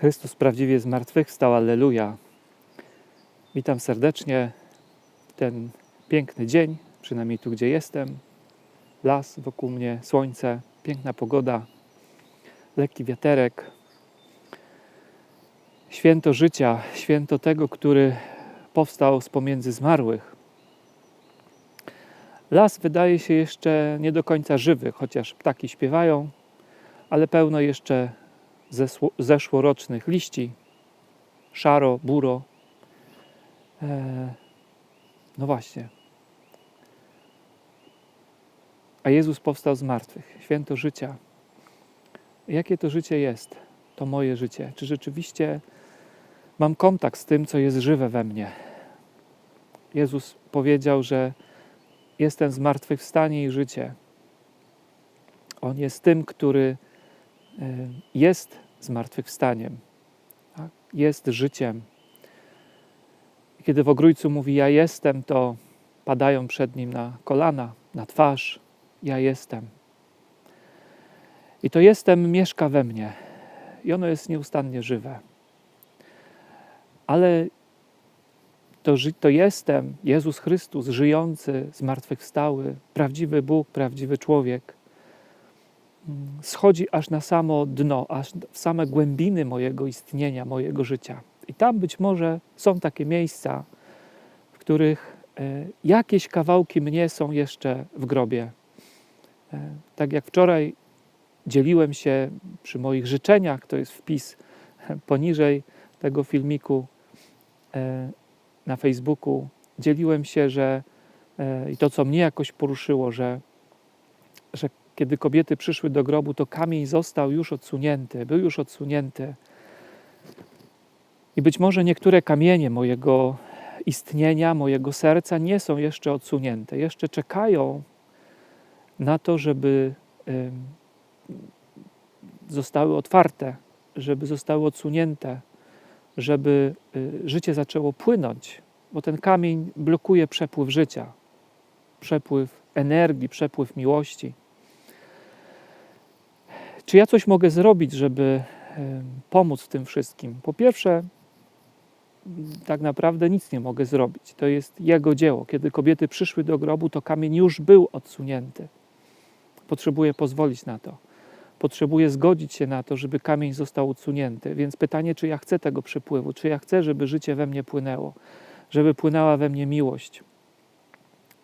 Chrystus prawdziwie zmartwychwstał, Alleluja. Witam serdecznie ten piękny dzień, przynajmniej tu, gdzie jestem. Las wokół mnie, słońce, piękna pogoda, lekki wiaterek. Święto życia, święto tego, który powstał z pomiędzy zmarłych. Las wydaje się jeszcze nie do końca żywy, chociaż ptaki śpiewają, ale pełno jeszcze zeszłorocznych liści, szaro, buro. E, no właśnie. A Jezus powstał z martwych, święto życia. Jakie to życie jest? To moje życie. Czy rzeczywiście mam kontakt z tym, co jest żywe we mnie? Jezus powiedział, że jestem zmartwychwstanie i życie. On jest tym, który jest zmartwychwstaniem, jest życiem. Kiedy w ogrójcu mówi ja jestem, to padają przed nim na kolana, na twarz. Ja jestem. I to jestem mieszka we mnie. I ono jest nieustannie żywe. Ale to, to jestem, Jezus Chrystus, żyjący, zmartwychwstały, prawdziwy Bóg, prawdziwy człowiek, schodzi aż na samo dno, aż w same głębiny mojego istnienia, mojego życia. I tam być może są takie miejsca, w których e, jakieś kawałki mnie są jeszcze w grobie. E, Tak jak wczoraj dzieliłem się przy moich życzeniach, to jest wpis poniżej tego filmiku e, na Facebooku, dzieliłem się, że i to, co mnie jakoś poruszyło, że, że kiedy kobiety przyszły do grobu, to kamień został już odsunięty, był już odsunięty. I być może niektóre kamienie mojego istnienia, mojego serca nie są jeszcze odsunięte, jeszcze czekają na to, żeby zostały otwarte, żeby zostały odsunięte, żeby y, życie zaczęło płynąć, bo ten kamień blokuje przepływ życia, przepływ energii, przepływ miłości. Czy ja coś mogę zrobić, żeby pomóc w tym wszystkim? Po pierwsze, tak naprawdę nic nie mogę zrobić. To jest Jego dzieło. Kiedy kobiety przyszły do grobu, to kamień już był odsunięty. Potrzebuję pozwolić na to. Potrzebuję zgodzić się na to, żeby kamień został odsunięty. Więc pytanie, czy ja chcę tego przypływu, czy ja chcę, żeby życie we mnie płynęło, żeby płynęła we mnie miłość.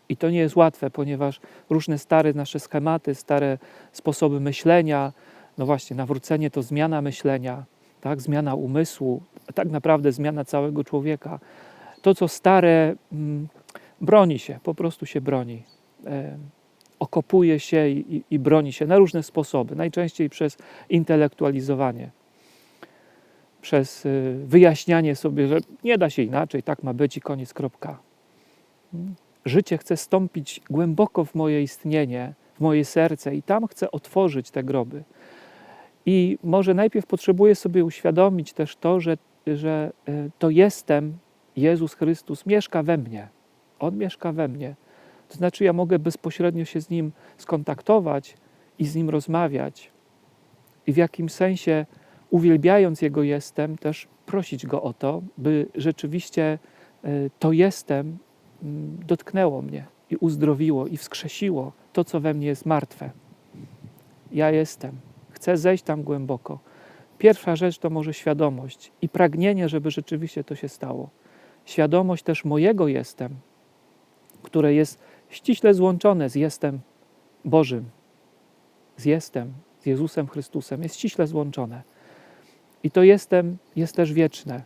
I to nie jest łatwe, ponieważ różne stare nasze schematy, stare sposoby myślenia, no właśnie, nawrócenie to zmiana myślenia, tak? zmiana umysłu, tak naprawdę zmiana całego człowieka. To, co stare, mm, broni się, po prostu się broni. E, okopuje się i, i, i broni się na różne sposoby, najczęściej przez intelektualizowanie, przez y, wyjaśnianie sobie, że nie da się inaczej, tak ma być i koniec, kropka. Mm. Życie chce stąpić głęboko w moje istnienie, w moje serce i tam chcę otworzyć te groby. I może najpierw potrzebuję sobie uświadomić też to, że, że y, to jestem, Jezus Chrystus, mieszka we mnie. On mieszka we mnie. To znaczy, ja mogę bezpośrednio się z Nim skontaktować i z Nim rozmawiać. I w jakimś sensie, uwielbiając Jego jestem, też prosić Go o to, by rzeczywiście y, to jestem mm, dotknęło mnie i uzdrowiło i wskrzesiło to, co we mnie jest martwe. Ja jestem. Chcę zejść tam głęboko. Pierwsza rzecz to może świadomość i pragnienie, żeby rzeczywiście to się stało. Świadomość też mojego jestem, które jest ściśle złączone z jestem Bożym, z jestem, z Jezusem Chrystusem, jest ściśle złączone. I to jestem jest też wieczne.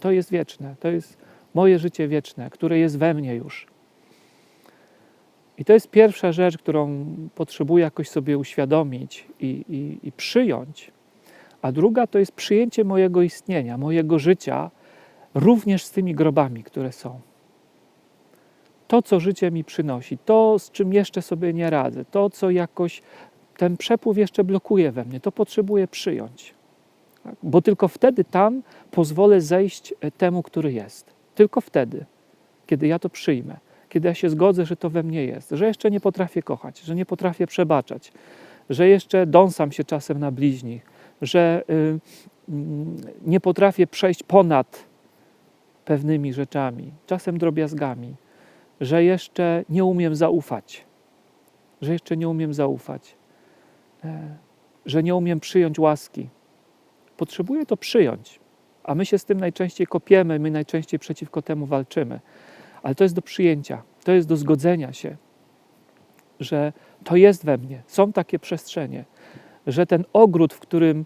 To jest wieczne, to jest moje życie wieczne, które jest we mnie już. I to jest pierwsza rzecz, którą potrzebuję jakoś sobie uświadomić i, i, i przyjąć. A druga to jest przyjęcie mojego istnienia, mojego życia, również z tymi grobami, które są to, co życie mi przynosi, to, z czym jeszcze sobie nie radzę, to, co jakoś ten przepływ jeszcze blokuje we mnie, to potrzebuję przyjąć. Tak? Bo tylko wtedy tam pozwolę zejść e, temu, który jest. Tylko wtedy, kiedy ja to przyjmę, kiedy ja się zgodzę, że to we mnie jest, że jeszcze nie potrafię kochać, że nie potrafię przebaczać, że jeszcze dąsam się czasem na bliźnich, że y, mm, nie potrafię przejść ponad pewnymi rzeczami, czasem drobiazgami, że jeszcze nie umiem zaufać, że jeszcze nie umiem zaufać, e, że nie umiem przyjąć łaski. Potrzebuję to przyjąć, a my się z tym najczęściej kopiemy, my najczęściej przeciwko temu walczymy. Ale to jest do przyjęcia, to jest do zgodzenia się, że to jest we mnie, są takie przestrzenie, że ten ogród, w którym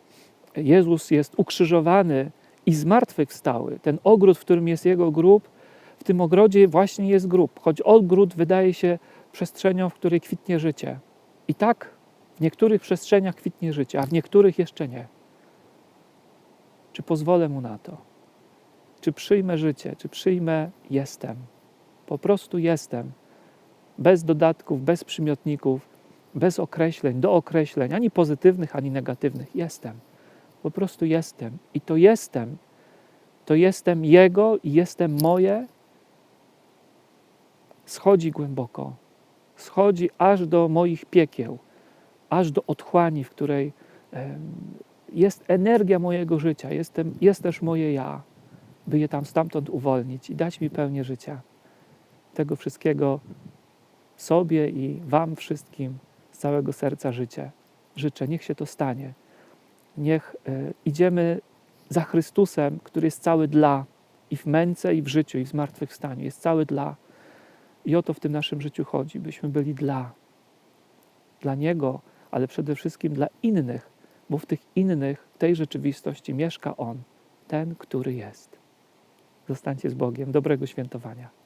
Jezus jest ukrzyżowany i zmartwychwstały, ten ogród, w którym jest Jego grób, w tym ogrodzie właśnie jest grób, choć ogród wydaje się przestrzenią, w której kwitnie życie. I tak w niektórych przestrzeniach kwitnie życie, a w niektórych jeszcze nie. Czy pozwolę Mu na to? Czy przyjmę życie? Czy przyjmę jestem? Po prostu jestem. Bez dodatków, bez przymiotników, bez określeń, do określeń, ani pozytywnych, ani negatywnych. Jestem. Po prostu jestem. I to jestem. To jestem Jego i jestem moje. Schodzi głęboko. Schodzi aż do moich piekieł, aż do otchłani, w której jest energia mojego życia, jestem, jest też moje ja, by je tam stamtąd uwolnić i dać mi pełnię życia. Tego wszystkiego sobie i Wam wszystkim z całego serca życzę. Życzę, niech się to stanie. Niech e, idziemy za Chrystusem, który jest cały dla i w męce, i w życiu, i w zmartwychwstaniu. Jest cały dla. I o to w tym naszym życiu chodzi, byśmy byli dla. Dla Niego, ale przede wszystkim dla innych, bo w tych innych, w tej rzeczywistości mieszka On, ten, który jest. Zostańcie z Bogiem. Dobrego świętowania.